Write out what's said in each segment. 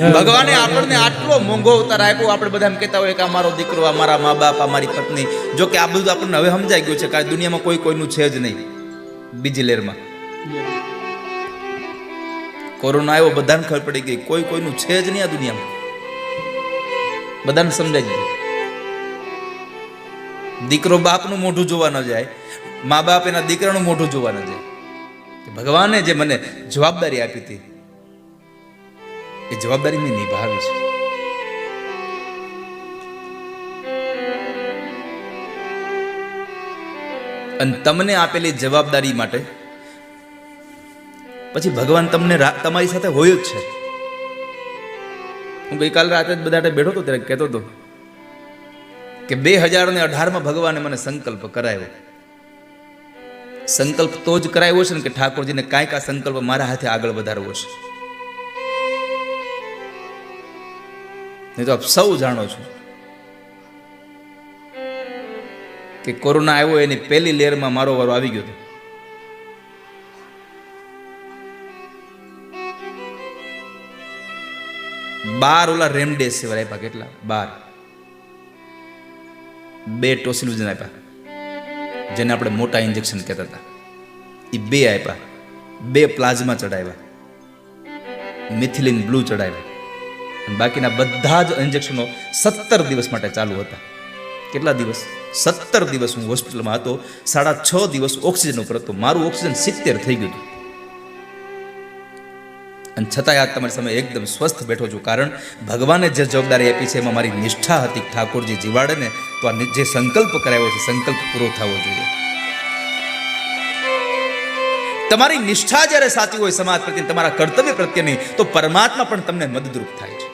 ભગવાને આપણને આટલો મોંઘો અવતાર આપ્યો, આપણે બધા એમ કહેતા હોય કે આ મારો દીકરો અમારા મા બાપ, આ મારી પત્ની. જો કે આ બધું આપણને હવે સમજાઈ ગયું છે કે દુનિયામાં કોઈ કોઈનું છે જ નહીં. બીજી લેરમાં. કોરોના આવ્યો, બધાને ખબર પડી ગઈ, કોઈ કોઈનું છે જ નહીં આ દુનિયામાં. બધાને સમજાઈ ગયું. દીકરો બાપનું મોઢું જોવા ન જાય, મા બાપ એના દીકરાનું મોઢું જોવા ન જાય. ભગવાને જે મને જવાબદારી આપી હતી એ જવાબદારી મેં નિભાવી છે. અને તમને આપેલી જવાબદારી માટે પછી ભગવાન તમને તમારી સાથે હોય જ છે. હું ગઈકાલ રાતે જ બધા બેઠો હતો ત્યારે કહેતો હતો કે બે હજાર ને અઢારમાં ભગવાને મને સંકલ્પ કરાવ્યો સંકલ્પ તો જ કરાયો છે ને કે ઠાકોરજીને કાંઈક આ સંકલ્પ મારા હાથે આગળ વધારવો છે. નહીં તો આપ સૌ જાણો છો કે કોરોના આવ્યો એની પહેલી લહેરમાં મારો વારો આવી ગયો હતો. બાર ઓલા રેમડેસિવિર આપ્યા કેટલા? બાર. બે ટોસિલુજન આપ્યા, જેને આપણે મોટા ઇન્જેક્શન કહેતા હતા. એ બે આપ્યા, બે પ્લાઝમા ચડાવ્યા મિથિલિન બ્લુ ચડાવ્યા અને બાકીના બધા જ ઇન્જેક્શનો સત્તર દિવસ માટે ચાલુ હતા. કેટલા દિવસ? સત્તર દિવસ હું હોસ્પિટલમાં હતો. સાડા છ દિવસ ઓક્સિજન ઉપર હતો. મારું ઓક્સિજન સિત્તેર થઈ ગયું હતું. અને છતાંય આજ તમારી સામે એકદમ સ્વસ્થ બેઠો છું. કારણ ભગવાને જે જવાબદારી આપી છે, એમાં મારી નિષ્ઠા હતી ઠાકોરજી જીવાડે ને, તો આ જે સંકલ્પ કરાયો છે, સંકલ્પ પૂરો થવો જોઈએ. તમારી નિષ્ઠા જ્યારે સાચી હોય સમાજ પ્રત્યે, તમારા કર્તવ્ય પ્રત્યેની તો પરમાત્મા પણ તમને મદદરૂપ થાય છે.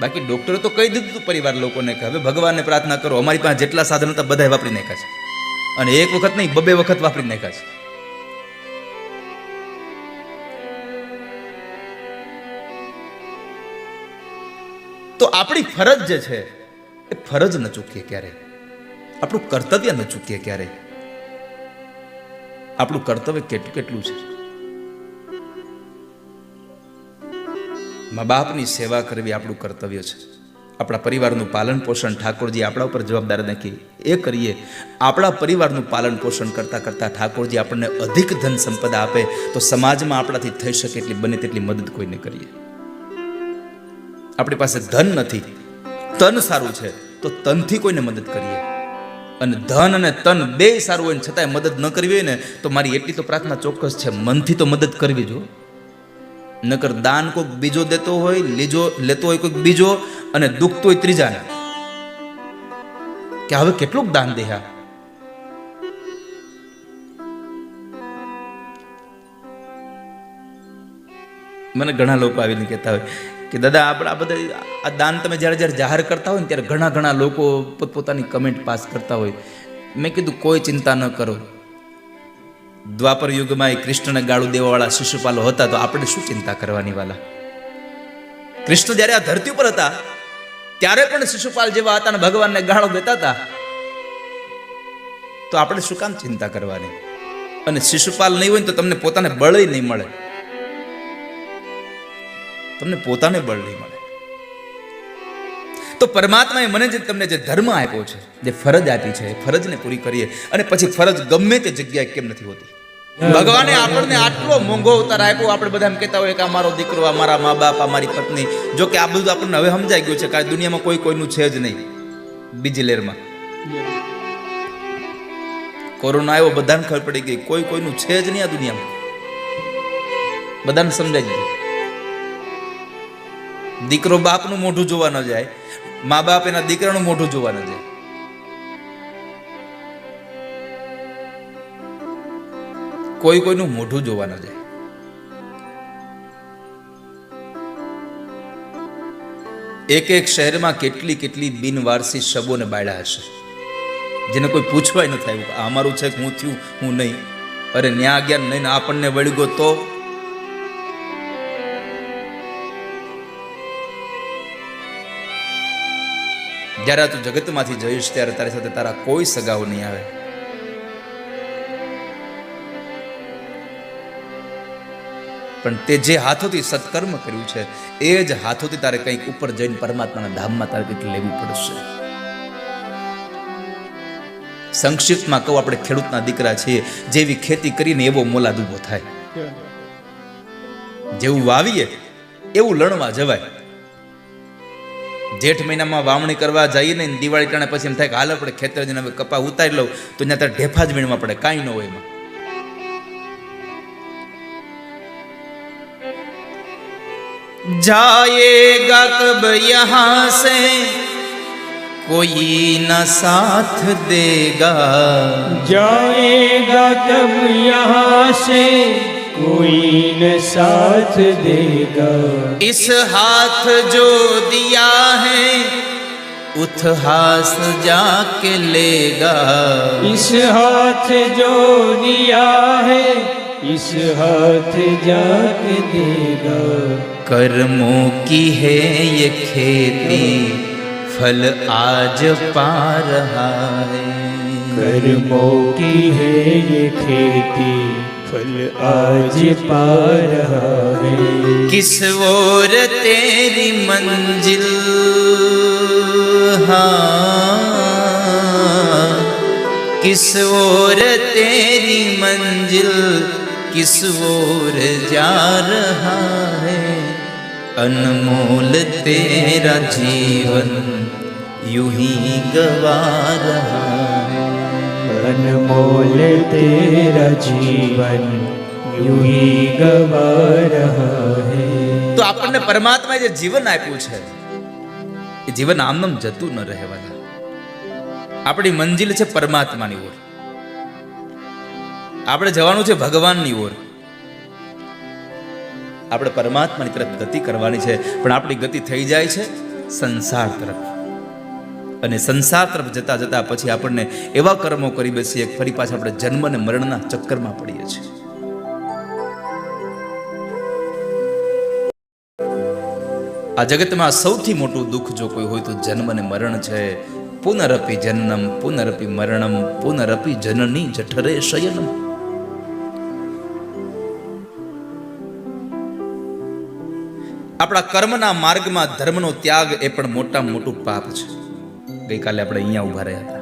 બાકી ડોક્ટરે તો કહી દીધું હતું પરિવાર લોકોને કે હવે ભગવાનને પ્રાર્થના કરો, અમારી પાસે જેટલા સાધનો હતા બધા વાપરી નાખ્યા છે. અને એક વખત નહીં, બબે વખત વાપરી નાખ્યા છે. તો આપણી ફરજ જે છે, એ ફરજ ન ચૂકીએ ક્યારે આપણું કર્તવ્ય ન ચૂકીએ ક્યારે આપણું કર્તવ્ય કેટલું કેટલું છે? મા બાપની સેવા કરવી આપણું કર્તવ્ય છે. આપણા પરિવારનું પાલન પોષણ ઠાકોરજી આપણા ઉપર જવાબદાર નથી એ કરીએ, આપણા પરિવારનું પાલન પોષણ કરતાં કરતાં ઠાકોરજી આપણને અધિક ધન સંપદા આપે તો સમાજમાં આપણાથી થઈ શકે એટલી બને તેટલી મદદ કોઈને કરીએ. આપણી પાસે ધન નથી. તન સારું છે તો તનથી કોઈને મદદ કરીએ. અને ધન અને તન બે સારું હોય ને છતાંય મદદ ન કરવી હોય ને, તો મારી એટલી તો પ્રાર્થના ચોક્કસ છે, મનથી તો મદદ કરવી જો. નકર દાન કોઈક બીજો દેતો હોય, લીજો, લેતો હોય કોઈક બીજો, અને દુખતો હોય ત્રીજાને. કે હવે કેટલુંક દાન દેહા? મને ઘણા લોકો આવીને કહેતા હોય કે દાદા, આપણા બધા, આ દાન તમે જ્યારે જ્યારે જાહેર કરતા હોય ને ત્યારે ઘણા ઘણા લોકો પોતપોતાની કમેન્ટ પાસ કરતા હોય. મેં કીધું, કોઈ ચિંતા ન કરો. દ્વાપર યુગમાં એ કૃષ્ણને ગાળું દેવાવાળા શિશુપાલો હતા તો આપણે શું ચિંતા કરવાની વાલા? કૃષ્ણ જ્યારે આ ધરતી ઉપર હતા, ત્યારે પણ શિશુપાલ જેવા હતા અને ભગવાનને ગાળો દેતા હતા. તો આપણે શું કામ ચિંતા કરવાની? અને શિશુપાલ નહીં હોય તો તમને પોતાને બળ નહીં મળે. તમને પોતાને બળ નહીં મળે. તો પરમાત્માએ મને જે તમને જે ધર્મ આપ્યો છે, જે ફરજ આપી છે ફરજને પૂરી કરીએ અને પછી ફરજ ગમે તે જગ્યાએ કેમ નથી હોતી. ભગવાને આપણને આટલો મોંઘો અવતાર આપ્યો, આપણે બધા એમ કહેતા હોય કે આ મારો દીકરો, આ મારા મા બાપ, આ મારી પત્ની, જો કે આ બધું આપણને હવે સમજાઈ ગયું છે કે દુનિયામાં કોઈ કોઈનું છે જ નહીં. બીજી લેરમાં. કોરોના આવ્યો, બધાને ખબર પડી ગઈ, કોઈ કોઈનું છે જ નહીં આ દુનિયામાં. બધાને સમજાઈ ગયું. દીકરો બાપનું મોઢું જોવા ન જાય, મા બાપ એના દીકરાનું મોઢું જોવા ન જાય. કોઈ કોઈનું મોઢું જોવા ન જાય. એક એક શહેરમાં કેટલી કેટલી બિનવારસી શબોને બાળ્યા હશે. જેને કોઈ પૂછવાય ન થાય આ અમારું છે હું થયું, હું નહીં. અરે ન્યા ગયા નહીં આપણને વળગો તો જ્યારે તું જગતમાંથી જઈશ ત્યારે તારી સાથે તારા કોઈ સગાઓ નહીં આવે. પણ તે જે હાથોથી સત્કર્મ કર્યું છે, એ જ હાથોથી તારે કંઈક ઉપર જઈને પરમાત્માના ધામમાં તારે કંઈક લેવું પડશે. સંક્ષિપ્તમાં કહું, આપણે ખેડૂતના દીકરા છીએ, જેવી ખેતી કરીને એવો મોલાદ ઊભો થાય. જેવું વાવીએ, એવું લણવા જવાય. જેઠ મહિનામાં વાવણી કરવા જઈએ ને દિવાળી ટાણે પછી એમ થાય કે હાલ આપણે ખેતર જઈને હવે કપા ઉતારી લઉં તો ત્યાં તારે ઢેફા જ વીણવા પડે કાંઈ ન હોય એમાં जाएगा कब यहाँ से कोई न साथ देगा जाएगा तब यहाँ से कोई न साथ देगा इस हाथ जो दिया है उठ हाथ जाके लेगा। इस हाथ जो दिया है इस हाथ जाके देगा। कर्मों की है ये खेती फल आज पा रहा है। कर्मों की है ये खेती फल आज पा रहा है। किस ओर तेरी मंजिल? किस ओर तेरी मंजिल किस ओर जा रहा है अनमोल तेरा जीवन यूं ही गवा रहा है अनमोल तेरा जीवन यूं ही गवा रहा है તો આપણને પરમાત્માએ જે જીવન આપ્યું છે એ જીવન આમનામ જતું ન રહેવાના આપણી મંજિલ છે પરમાત્માની ઓર. આપણે જવાનું છે ભગવાનની ઓર. આપણે પરમાત્માની તરફ ગતિ કરવાની છે, પણ આપણી ગતિ થઈ જાય છે સંસાર તરફ. અને સંસાર તરફ જતા જતા પછી આપણને એવા કર્મો કરી બેસીએ ફરી પાછા આપણે જન્મ અને મરણના ચક્કરમાં પડીએ છીએ. આ જગતમાં સૌથી મોટું દુઃખ જો કોઈ હોય તો જન્મ અને મરણ છે. પુનરપી જન્મ પુનરપી મરણમ, પુનરપી જનની જઠરે શયનમ. આપણા કર્મના માર્ગમાં ધર્મનો ત્યાગ એ પણ મોટામાં મોટું પાપ છે. ગઈકાલે આપણે અહીંયા ઊભા રહ્યા હતા.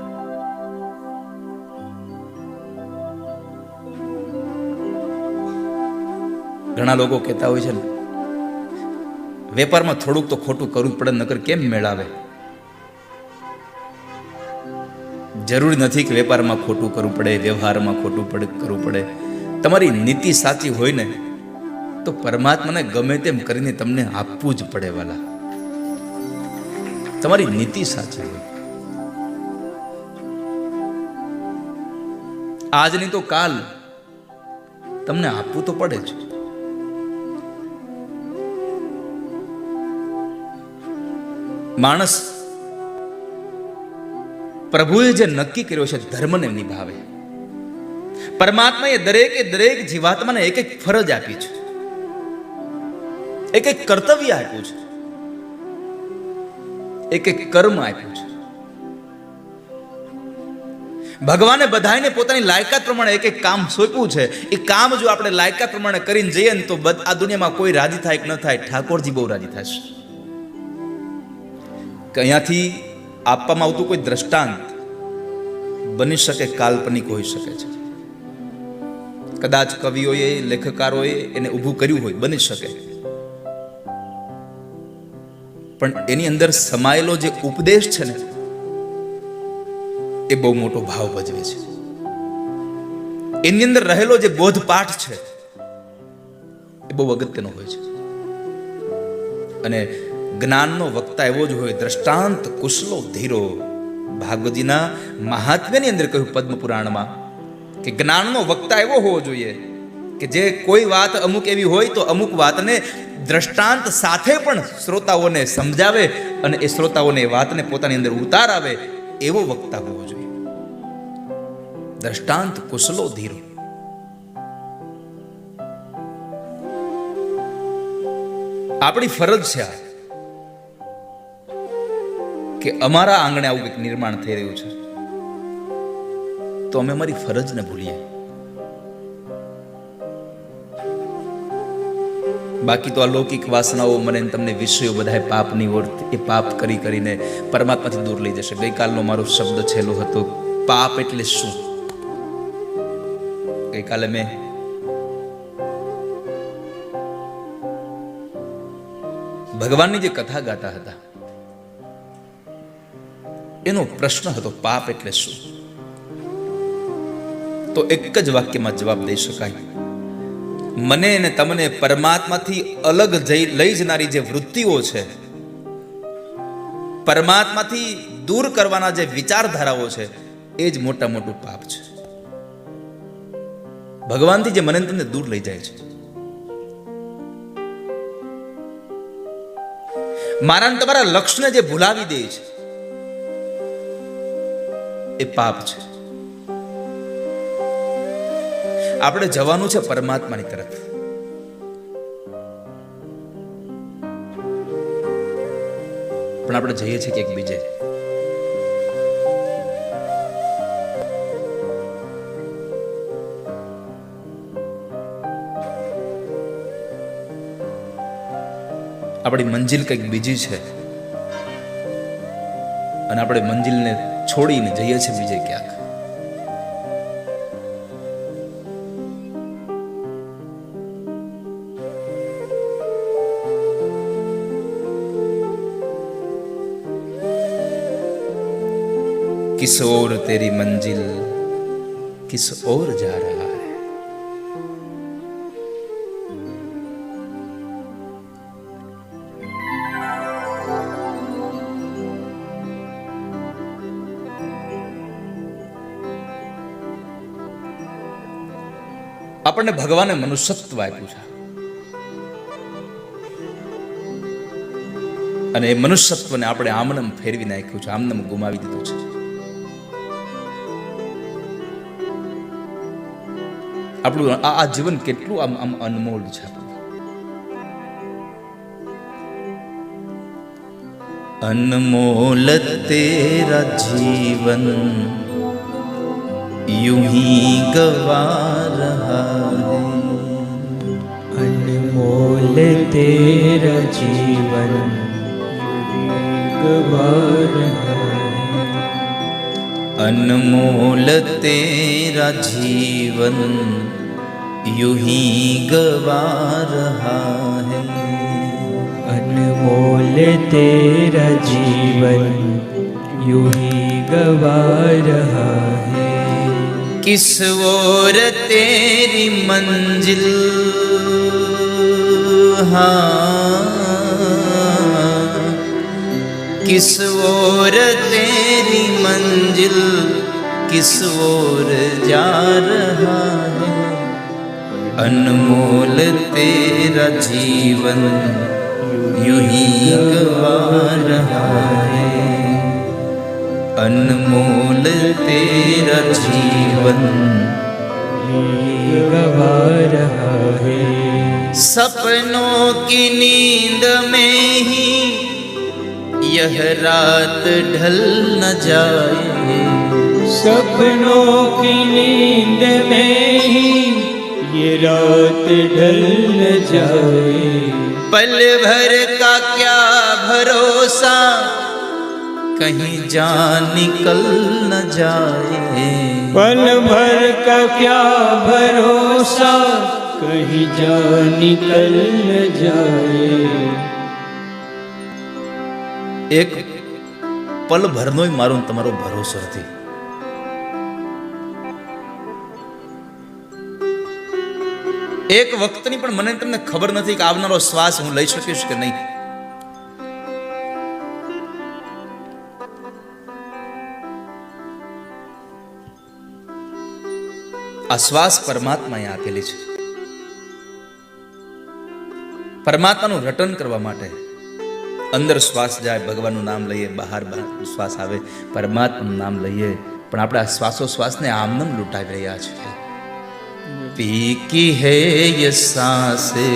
ઘણા લોકો કહેતા હોય છે ને, વેપારમાં થોડુંક તો ખોટું કરવું પડે, નકર કેમ મેળાવે? જરૂરી નથી કે વેપારમાં ખોટું કરવું પડે, વ્યવહારમાં ખોટું પડે, કરવું પડે. તમારી નીતિ સાચી હોય ને, તો પરમાત્માને ગમે તેમ કરીને તમને આપવું જ પડે વાલા. તમારી નીતિ સાચી હોય. આજની તો કાલ તમને આપવું તો પડે જ. માણસ પ્રભુએ જે નક્કી કર્યો છે ધર્મને નિભાવે. પરમાત્માએ દરેકે દરેક જીવાત્માને એક એક ફરજ આપી છે. એક એક કર્તવ્ય આપ્યું છે. એક એક કર્મ આપ્યું છે. ભગવાને બધાને પોતાની લાયકાત પ્રમાણે એક એક કામ સોંપ્યું છે. એ કામ જો આપણે લાયકાત પ્રમાણે કરીને જઈએ ને તો આ દુનિયામાં કોઈ રાજી થાય કે ન થાય ઠાકોરજી બહુ રાજી થશે. કે અહીંયાથી આપવામાં આવતું કોઈ દ્રષ્ટાંત બની શકે, કાલ્પનિક હોઈ શકે છે. કદાચ કવિઓએ, લેખકારોએ એને ઊભું કર્યું હોય, બની શકે. પણ એની અંદર સમાયેલો જે ઉપદેશ છે ને, એ બહુ મોટો ભાવ ભજવે છે. એની અંદર રહેલો જે બોધપાઠ છે, એ બહુ અગત્યનો હોય છે. અને જ્ઞાનનો વક્તા એવો જ હોય, દ્રષ્ટાંત કુશલો ધીરો. ભાગવતજીના મહાત્મ્યની અંદર કહ્યું પદ્મ પુરાણમાં કે જ્ઞાનનો વક્તા એવો હોવો જોઈએ કે જે કોઈ વાત અમુક એવી હોય તો અમુક વાતને દ્રષ્ટાંત સાથે પણ શ્રોતાઓને સમજાવે અને એ શ્રોતાઓને વાતને પોતાની અંદર ઉતારાવે એવો વક્તા હોવો જોઈએ. દ્રષ્ટાંત કુશલો ધીરો. આપણી ફરજ છે આ. કે અમારા આંગણે આવું કંઈક નિર્માણ થઈ રહ્યું છે. તો અમે અમારી ફરજને ભૂલીએ. બાકી તો આ લૌકિક વાસનાઓ મને તમને વિષયો બધાય પાપની ઓર એ પાપ કરી કરીને પરમાત્માથી દૂર લઈ જશે. ગઈકાલનો મારો શબ્દ છેલ્લો હતો, પાપ એટલે શું? ગઈકાલે મેં ભગવાનની જે કથા ગાતા હતા એનો પ્રશ્ન હતો, પાપ એટલે શું? તો એક જ વાક્યમાં જવાબ દઈ શકાય. મને અને તમને પરમાત્માથી અલગ લઈ જનારી જે વૃત્તિઓ છે, પરમાત્માથી દૂર કરવાના જે વિચારધારાઓ છે, એ જ મોટા મોટું પાપ છે. ભગવાનથી જે મને તમને દૂર લઈ જાય છે. મારા તમારા લક્ષ્યને જે ભૂલાવી દે છે એ પાપ છે. આપણે જવાનું છે પરમાત્માની તરફ. પણ આપણે જઈએ છીએ કે એક બીજે. આપણી મંજિલ કંઈક બીજી છે. અને આપણે મંજિલને છોડીને જઈએ છીએ બીજે ક્યાંક किस ओर तेरी मंजिल किस ओर जा रहा આપણને ભગવાને મનુષ્યત્વ આપ્યું છે. અને એ મનુષ્યત્વને આપણે આમનમ ફેરવી નાખ્યું છે, આમનમ ગુમાવી દીધું છે. આપણું આ જીવન કેટલું આમ આમ અનમોલ છે અનમોલ તેરા જીવન, યુહી ही अनमोल तेरा जीवन गवा रहा है अनमोल तेरा जीवन यूं ही गवा रहा है अनमोल तेरा जीवन यूं ही गवा रहा है किस ओर तेरी मंजिल हाँ किस ओर तेरी मंजिल किस ओर जा रहा है अनमोल तेरा जीवन यूं ही गवा रहा है अनमोल तेरा जीवन ये गवा रहा है सपनों की नींद में ही यह रात ढल न जाए। सपनों की नींद में ही ये रात ढल न जाए। पल भर का क्या भरोसा, कहीं जान निकल न जाए। पल भर का क्या भरोसा कहीं जा निकल न जाए એક પલ ભરનોય મારો ને તમારો ભરોસો નથી એક વખતની પણ મને તમને ખબર નથી કે આવનારો શ્વાસ હું લઈ શકીશ કે નહીં આ શ્વાસ પરમાત્માએ આપેલી છે પરમાત્માનું રટન કરવા માટે અંદર શ્વાસ જાય ભગવાનનું નામ લઈએ બહાર બહાર શ્વાસ આવે પરમાત્માનું નામ લઈએ પણ આપણે આ શ્વાસો શ્વાસને આમનમ લૂંટાવી રહ્યા છીએ પી કી હે યે સાસે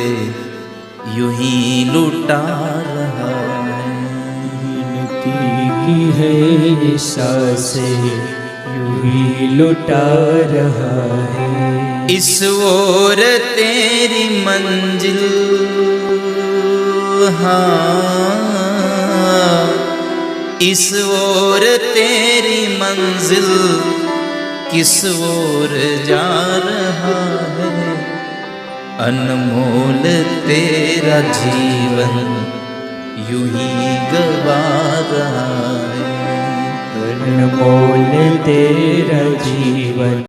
यूं ही लुटा रहा है गिनती की है ये सांसें यूं ही लुटा रहा है इस ओर तेरी मंजिल हाँ इस ओर तेरी मंजिल किस ओर जा रहा है अनमोल तेरा जीवन यूं ही गवा रहा है अनमोल तेरा जीवन